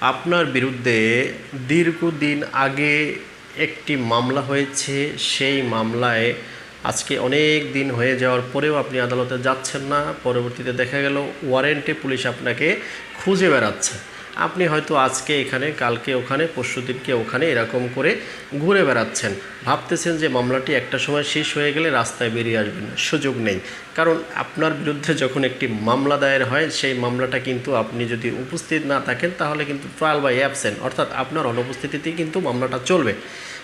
আপনার বিরুদ্ধে দীর্ঘদিন আগে একটি মামলা হয়েছে। সেই মামলায় আজকে অনেক দিন হয়ে যাওয়ার পরেও আপনি আদালতে যাচ্ছেন না। পরবর্তীতে দেখা গেল, ওয়ারেন্টে পুলিশ আপনাকে খুঁজে বেড়াচ্ছে। আপনি হয়তো আজকে এখানে, কালকে ওখানে, পরশু দিনকে ওখানে এরকম করে ঘুরে বেড়াচ্ছেন। ভাবতেছেন যে মামলাটি একটা সময় শেষ হয়ে গেলে রাস্তায় বেরিয়ে আসবেন। সুযোগ নেই। কারণ আপনার বিরুদ্ধে যখন একটি মামলা দায়ের হয়, সেই মামলাটা কিন্তু আপনি যদি উপস্থিত না থাকেন, তাহলে কিন্তু ট্রায়াল বাই অ্যাবসেন্ট অর্থাৎ আপনার অনুপস্থিতিতেই কিন্তু মামলাটা চলবে।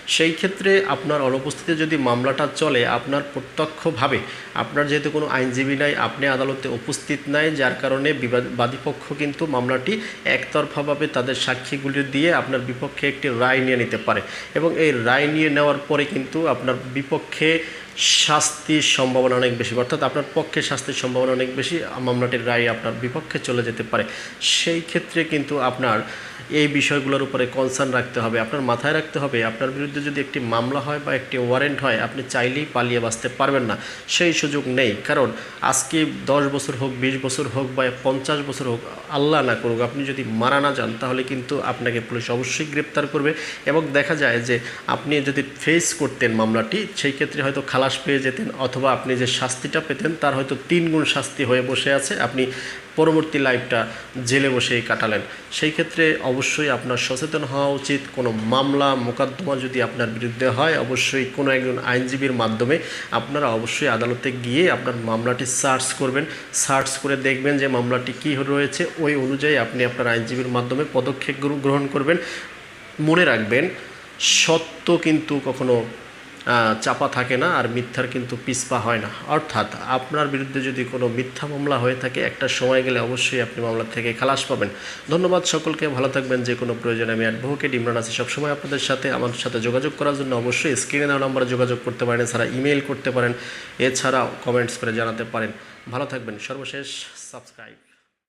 সেই ক্ষেত্রে আপনার অনুপস্থিতিতে যদি মামলাটা চলে, আপনার প্রত্যক্ষভাবে, আপনার যেহেতু কোনো আইনজীবী নাই, আপনি আদালতে উপস্থিত নাই, যার কারণে বিবাদ- বাদীপক্ষ কিন্তু মামলাটি একতরফাভাবে তাদের সাক্ষীগুলি দিয়ে আপনার বিপক্ষে একটি রায় নিয়ে নিতে পারে। এবং এই রায় নিয়ে নেওয়ার পরে কিন্তু আপনার বিপক্ষে শাস্তির সম্ভাবনা অনেক বেশি, অর্থাৎ আপনার পক্ষে শাস্তির সম্ভাবনা অনেক বেশি, মামলাটির রায় আপনার বিপক্ষে চলে যেতে পারে। সেই ক্ষেত্রে কিন্তু আপনার এই বিষয়গুলোর উপরে কনসার্ন রাখতে হবে, আপনার মাথায় রাখতে হবে, আপনার বিরুদ্ধে যদি একটি মামলা হয় বা একটি ওয়ারেন্ট হয়, আপনি চাইলেই পালিয়ে বাঁচতে পারবেন না। সেই সুযোগ নেই, কারণ আজকে দশ বছর হোক, বিশ বছর হোক বা পঞ্চাশ বছর হোক, আল্লাহ না করুক, আপনি যদি মারা না যান, তাহলে কিন্তু আপনাকে পুলিশ অবশ্যই গ্রেপ্তার করবে। এবং দেখা যায় যে আপনি যদি ফেস করতেন মামলাটি, সেই ক্ষেত্রে হয়তো খালাস পেয়ে যেতেন অথবা আপনি যে শাস্তিটা পেতেন, তার হয়তো তিন গুণ শাস্তি হয়ে বসে আছে। আপনি পরবর্তী লাইফটা জেলে বসেই কাটালেন। সেই ক্ষেত্রে অবশ্যই আপনার সচেতন হওয়া উচিত। কোনো মামলা, মোকদ্দমা যদি আপনার বিরুদ্ধে হয়, অবশ্যই কোনো একজন আইনজীবীর মাধ্যমে আপনারা অবশ্যই আদালতে গিয়ে আপনার মামলাটি সার্চ করবেন। সার্চ করে দেখবেন যে মামলাটি কী রয়েছে। ওই অনুযায়ী আপনি আপনার আইনজীবীর মাধ্যমে পদক্ষেপ গ্রহণ করবেন। মনে রাখবেন, সত্য কিন্তু কখনো চাপা থাকে না আর মিথ্যার কিন্তু পিছপা হয় না। অর্থাৎ আপনার বিরুদ্ধে যদি কোনো মিথ্যা মামলা হয়ে থাকে, একটা সময় গেলে অবশ্যই আপনি মামলা থেকে খালাস পাবেন। ধন্যবাদ সকলকে, ভালো থাকবেন, যে কোনো প্রয়োজনে আমি অ্যাডভোকেট ইমরান আছি সবসময় আপনাদের সাথে। আমার সাথে যোগাযোগ করার জন্য অবশ্যই স্ক্রিনে দেওয়া নম্বরে যোগাযোগ করতে পারেন, এছাড়া ইমেল করতে পারেন, এছাড়াও কমেন্টস করে জানাতে পারেন। ভালো থাকবেন, সর্বশেষ সাবস্ক্রাইব।